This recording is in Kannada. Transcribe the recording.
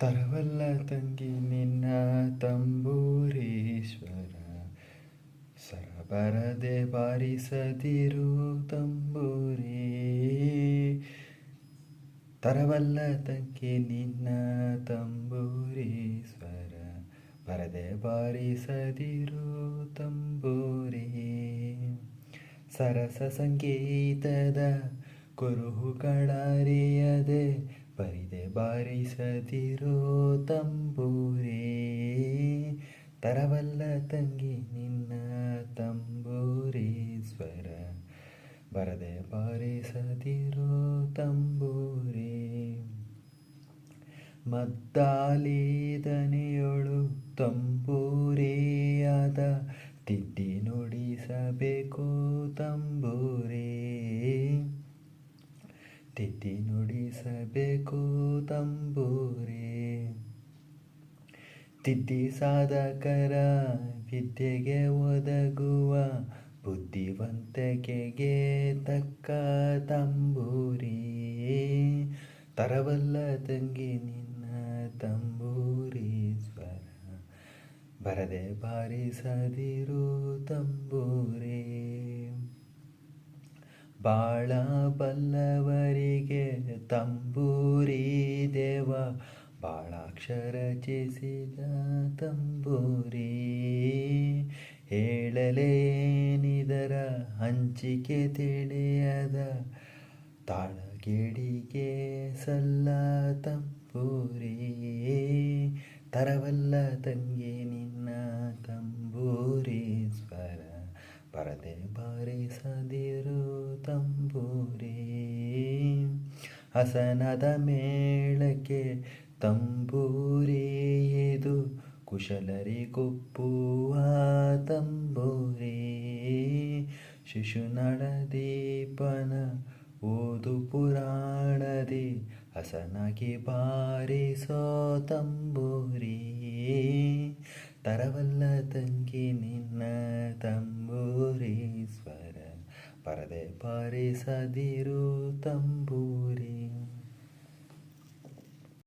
ತರವಲ್ಲ ತಂಗಿ ನಿನ್ನ ತಂಬೂರೀಶ್ವರ. ಸರಬರದೆ ಬಾರಿಸದಿರು ತಂಬೂರಿ. ತರವಲ್ಲ ತಂಗಿ ನಿನ್ನ ತಂಬೂರೀಶ್ವರ. ಬರದೆ ಬಾರಿಸದಿರು ತಂಬೂರಿ. ಸರಸ ಸಂಗೀತದ ಕುರುಹುಗಳರಿಯದೆ ಬಾರಿಸದಿರೋ ತಂಬೂರೇ, ತರವಲ್ಲ ತಂಗಿ ನಿನ್ನ ತಂಬೂರಿ ಸ್ವರ. ಬರದೆ ಬಾರಿಸದಿರೋ ತಂಬೂರಿ ಮದ್ದಾಲಿ ದನಿಯೊಳು ತಂಬೂರಿಯಾದ ತಿದ್ದಿ ನುಡಿಸಬೇಕು ತಂಬೂರಿ ತಿದ್ದಿ ನುಡಿಸಬೇಕು ತಂಬೂರಿ. ತಿದ್ದಿ ಸಾಧಕರ ವಿದ್ಯೆಗೆ ಒದಗುವ ಬುದ್ಧಿವಂತಿಕೆಗೆ ತಕ್ಕ ತಂಬೂರಿ. ತರವಲ್ಲ ತಂಗಿ ನಿನ್ನ ತಂಬೂರಿ ಸ್ವರ. ಬರದೆ ಬಾರಿಸದಿರು ತಂಬೂರಿ. ಬಾಳ ಬಲ್ಲವರಿಗೆ ತಂಬೂರಿ ದೇವ. ಬಾಳಾಕ್ಷರ ಚಿಸಿದ ತಂಬೂರಿ ಹೇಳಲೇನಿದರ ಹಂಚಿಕೆ ತಿಳಿಯದ ತಾಳಗೆಡಿಗೆ ಸಲ್ಲ ತಂಬೂರಿ ತರವಲ್ಲ ತಂಗಿ ನಿನ್ನ ತಂಬೂರಿ. ಪರದೆ ಬಾರಿಸದಿರು ತಂಬೂರಿ. ಹಸನದ ಮೇಳಕ್ಕೆ ತಂಬೂರಿ ಇದು ಕುಶಲರಿ ಕೊಪ್ಪುವ ತಂಬೂರಿ. ಶಿಶುನಳ ದೀಪನ ಓದು ಪುರಾಣದಿ ಹಸನಾಗಿ ಬಾರಿಸೋ ತಂಬೂರಿ. ತರವಲ್ಲ ತಂಗಿ ನಿನ್ನ वारि तम्बूरि